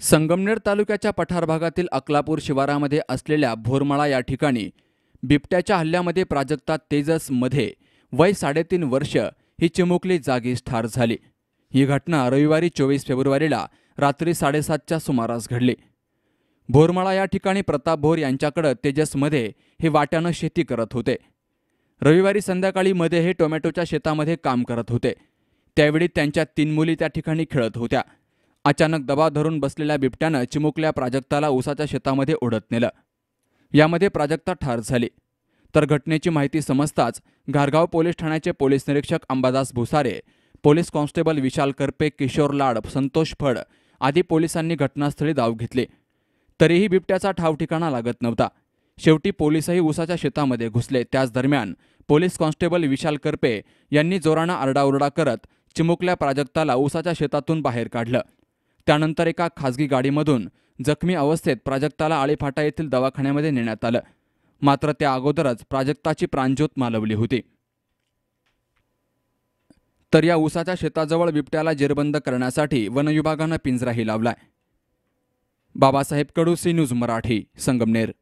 संगमनेर तालुक्याच्या पठार भागातील अकलापूर शिवारामध्ये असलेल्या भोरमाळा या ठिकाणी बिबट्याच्या हल्ल्यामध्ये प्राजक्ता तेजसमध्ये वय साडेतीन वर्ष ही चिमुकली जागीच ठार झाली. ही घटना रविवारी चोवीस फेब्रुवारीला रात्री साडेसातच्या सुमारास घडली. भोरमाळा या ठिकाणी प्रताप भोर यांच्याकडं तेजसमध्ये हे वाट्यानं शेती करत होते. रविवारी संध्याकाळी मध्ये हे टोमॅटोच्या शेतामध्ये काम करत होते. त्यावेळी त्यांच्या तीन मुली त्या ठिकाणी खेळत होत्या. अचानक दबा धरून बसलेल्या बिबट्यानं चिमुकल्या प्राजक्ताला ऊसाच्या शेतामध्ये ओढत नेलं. यामध्ये प्राजक्ता ठार झाली. तर घटनेची माहिती समजताच घारगाव पोलीस ठाण्याचे पोलीस निरीक्षक अंबादास भुसारे पोलीस कॉन्स्टेबल विशाल करपे किशोर लाड संतोष फड आदी पोलिसांनी घटनास्थळी धाव घेतली. तरीही बिबट्याचा ठाव ठिकाणा लागत नव्हता. शेवटी पोलीसही ऊसाच्या शेतामध्ये घुसले. त्याच दरम्यान पोलीस कॉन्स्टेबल विशाल करपे यांनी जोरानं आरडाओरडा करत चिमुकल्या प्राजक्ताला ऊसाच्या शेतातून बाहेर काढलं. त्यानंतर एका खासगी गाडीमधून जखमी अवस्थेत प्राजक्ताला आळीफाटा येथील दवाखान्यामध्ये नेण्यात आलं. मात्र त्या अगोदरच प्राजक्ताची प्राणज्योत मालवली होती. तर या ऊसाच्या शेताजवळ बिबट्याला जेरबंद करण्यासाठी वनविभागानं पिंजराही लावलाय. Babasaheb Kadu C news Marathi Sangamner.